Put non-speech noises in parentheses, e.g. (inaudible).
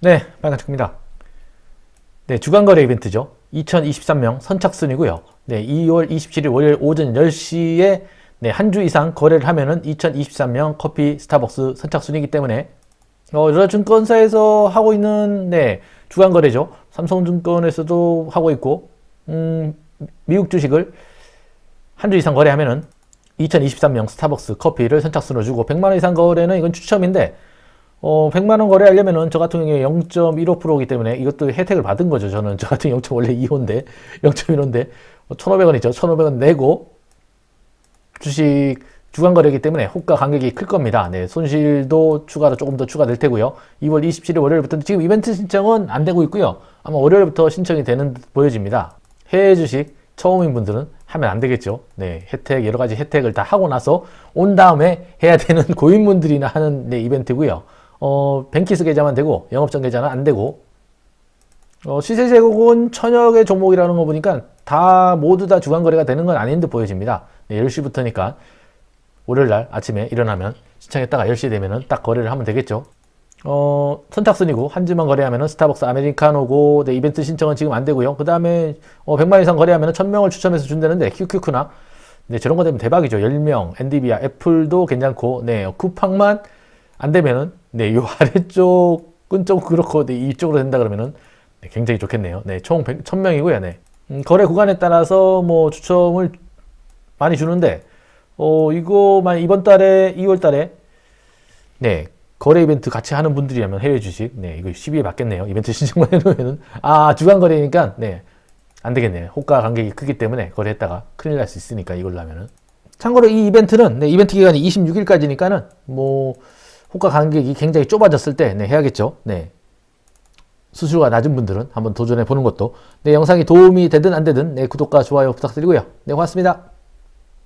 네, 빨간색입니다. 네, 주간 거래 이벤트죠. 2023명 선착순이고요. 네, 2월 27일 월요일 오전 10시에 네, 한 주 이상 거래를 하면은 2023명 커피 스타벅스 선착순이기 때문에 어, 여러 증권사에서 하고 있는 네, 주간 거래죠. 삼성증권에서도 하고 있고 음, 미국 주식을 한 주 이상 거래하면은 2023명 스타벅스 커피를 선착순으로 주고 100만 원 이상 거래는 이건 추첨인데 어, 100만 원 거래하려면은 저 같은 경우에 0.15%이기 때문에 이것도 혜택을 받은 거죠. 저는 저 같은 0. 원래 2호인데 0.15인데 1,500원이죠. 1,500원 내고 주식 주간 거래이기 때문에 호가 간격이 클 겁니다. 네, 손실도 추가로 조금 더 추가될 테고요. 2월 27일 월요일부터 지금 이벤트 신청은 안 되고 있고요. 아마 월요일부터 신청이 되는 듯 보여집니다. 해외 주식 처음인 분들은 하면 안 되겠죠. 네, 혜택 여러 가지 혜택을 다 하고 나서 온 다음에 해야 되는 (laughs) 고인분들이나 하는 네, 이벤트고요. 어, 뱅키스 계좌만 되고 영업전 계좌는 안 되고 어, 시세 제공은 천여 개 종목이라는 거 보니까 다 모두 다 주간 거래가 되는 건 아닌 듯 보여집니다. 네, 10시부터니까 월요일 날 아침에 일어나면 신청했다가 10시 되면은 딱 거래를 하면 되겠죠. 어, 선착순이고 한 주만 거래하면은 스타벅스 아메리카노고 네, 이벤트 신청은 지금 안 되고요. 그 다음에 어, 100만 이상 거래하면은 1000명을 추첨해서 준다는데 QQ나 네, 저런 거 되면 대박이죠. 10명, 엔디비아, 애플도 괜찮고 네, 쿠팡만 안 되면은 네, 요 (laughs) 아래쪽은 좀 그렇고 네, 이쪽으로 된다 그러면은 네, 굉장히 좋겠네요. 네, 총 100, 1000명이고요. 네. 음, 거래 구간에 따라서 뭐 추첨을 많이 주는데 어, 이거 만 이번 달에 2월 달에 네. 거래 이벤트 같이 하는 분들이라면 해외 주식 네, 이거 12에 맞겠네요. 이벤트 (laughs) 신청만 해 놓으면은 아, 주간 거래니까 네. 안 되겠네요. 호가 간격이 크기 때문에 거래했다가 큰일 날 수 있으니까 이걸로 하면은 참고로 이 이벤트는 네, 이벤트 기간이 26일까지니까는 뭐 호가 간격이 굉장히 좁아졌을 때 네, 해야겠죠. 네. 수수료가 낮은 분들은 한번 도전해 보는 것도 네, 영상이 도움이 되든 안 되든 네, 구독과 좋아요 부탁드리고요. 네, 고맙습니다.